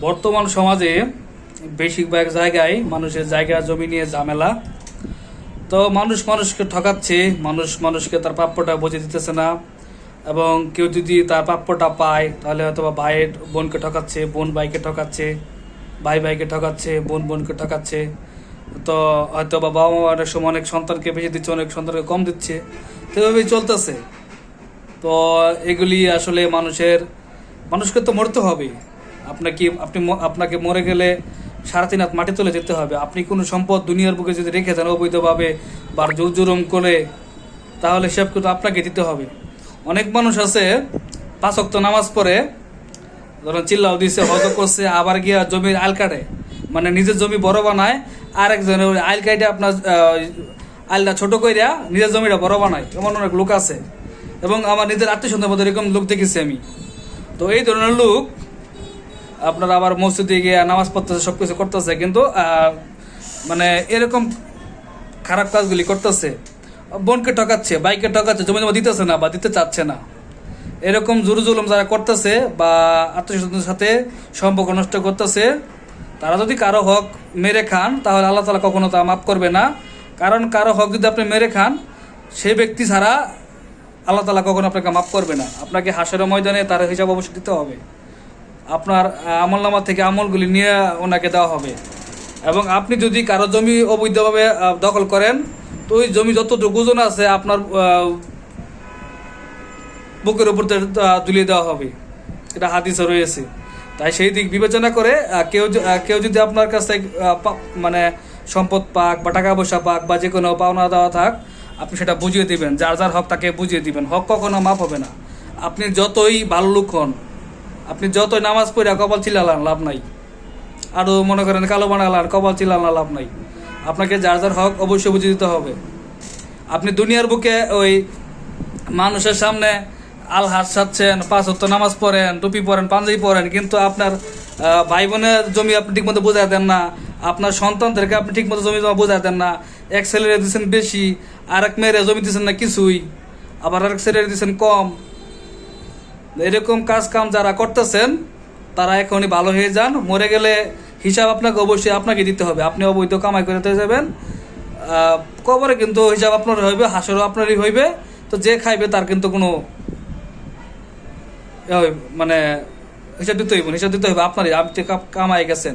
বর্তমান সমাজে বেশিরভাগ জায়গায় মানুষের জায়গা, জমি নিয়ে ঝামেলা। তো মানুষ মানুষকে ঠকাচ্ছে, মানুষ মানুষকে তার প্রাপ্যটা বুঝে দিতেছে না। এবং কেউ যদি তার প্রাপ্যটা পায়, তাহলে হয়তো বা ভাইয়ের বোনকে ঠকাচ্ছে, বোন ভাইকে ঠকাচ্ছে, ভাই ভাইকে ঠকাচ্ছে, বোন বোনকে ঠকাচ্ছে। তো হয়তো বা বাবা মা অনেক সময় অনেক সন্তানকে বেশি দিচ্ছে, অনেক সন্তানকে কম দিচ্ছে। তো এভাবেই চলতেছে। তো এগুলি আসলে মানুষের, মানুষকে তো মরতে হবে। আপনাকে, আপনি আপনাকে মরে গেলে সারা তিন হাত মাটি তুলে যেতে হবে। আপনি কোনো সম্পদ দুনিয়ার বুকে যদি রেখে দেন অবৈধভাবে বা জোর জুরুম করে, তাহলে সব কিন্তু আপনাকে দিতে হবে। অনেক মানুষ আছে, পাঁচ ওয়াক্ত নামাজ পড়ে, ধরেন চিল্লাও দিছে, হজ করছে, আবার গিয়া জমির আল কাটে। মানে নিজের জমি বড় বানায় আর একজনের ওই আইল কাটে আপনার আইলটা ছোট কইরা নিজের জমিটা বড় বানায়। এমন অনেক লোক আছে। এবং আমার নিজের আত্মীয় স্বজন মধ্যে এরকম লোক দেখেছি আমি। তো এই ধরনের লোক আপনার আবার মসজিদে গিয়ে নামাজ পড়তেছে সব কিছু করতেছে, কিন্তু মানে এরকম খারাপ কাজগুলি করতেছে। বোনকে ঠকাচ্ছে বাইকে ঠকাচ্ছে জমি জমা দিতেছে না বা দিতে চাচ্ছে না। এরকম জুরু জুলুম যারা করতেছে বা আত্মীয়স্বজনের সাথে সম্পর্ক নষ্ট করতেছে, তারা যদি কারও হক মেরে খান, তাহলে আল্লাহ তালা কখনো তা মাফ করবে না। কারণ কারও হক যদি আপনি মেরে খান সেই ব্যক্তি ছাড়া আল্লাহ তালা কখনো আপনাকে মাফ করবে না। আপনাকে হাসের ময়দানে তার হিসাব অবশ্যই দিতে হবে। আপনার আমল নামা থেকে আমলগুলি নিয়ে ওনাকে দেওয়া হবে। এবং আপনি যদি কারও জমি অবৈধভাবে দখল করেন, তো ওই জমি যতটুকু ওজন আছে আপনার বুকের উপর তুলিয়ে দেওয়া হবে। এটা হাদিসে রয়েছে। তাই সেই দিক বিবেচনা করে কেউ কেউ যদি আপনার কাছ মানে সম্পদ পাক বা টাকা পয়সা পাক বা যে কোনো পাওনা দেওয়া থাক, আপনি সেটা বুঝিয়ে দিবেন। যার যার হক তাকে বুঝিয়ে দিবেন। হক কখনো মাপ হবে না। আপনি যতই ভালো লোক হন আপনি যতই নামাজ পড়ে কপাল চিল্লালান, লাভ নাই। আরও মনে করেন কালো বানালান, কপাল চিল্লান লাভ নাই। আপনাকে যার যার হক অবশ্যই বুঝে দিতে হবে। আপনি দুনিয়ার বুকে ওই মানুষের সামনে আল হাত সাচ্ছেন পাঁচ হত্য নামাজ পড়েন, টুপি পরেন, পাঞ্জাবি পরেন, কিন্তু আপনার ভাই বোনের জমি আপনি ঠিকমতো বোঝায় দেন না, আপনার সন্তানদেরকে আপনি ঠিকমতো জমি জমা বোঝায় দেন না, এক ছেলেরে দিচ্ছেন বেশি আর এক মেয়েরে জমি দিচ্ছেন না কিছুই, আবার আরেক ছেলেরে দিচ্ছেন কম এরকম কাজ কাম যারা করতেছেন, তারা এখনই ভালো হয়ে যান। মরে গেলে হিসাব আপনাকে অবশ্যই আপনাকে দিতে হবে। আপনি অবৈধ কামাই করে যাবেন। কবরে কিন্তু হিসাব আপনার হইবে, হাসরও আপনারই হইবে। তো যে খাইবে তার কিন্তু কোনো মানে হিসাব দিতে হইব হিসাব দিতে হবে আপনারই। আপনি কামাই গেছেন।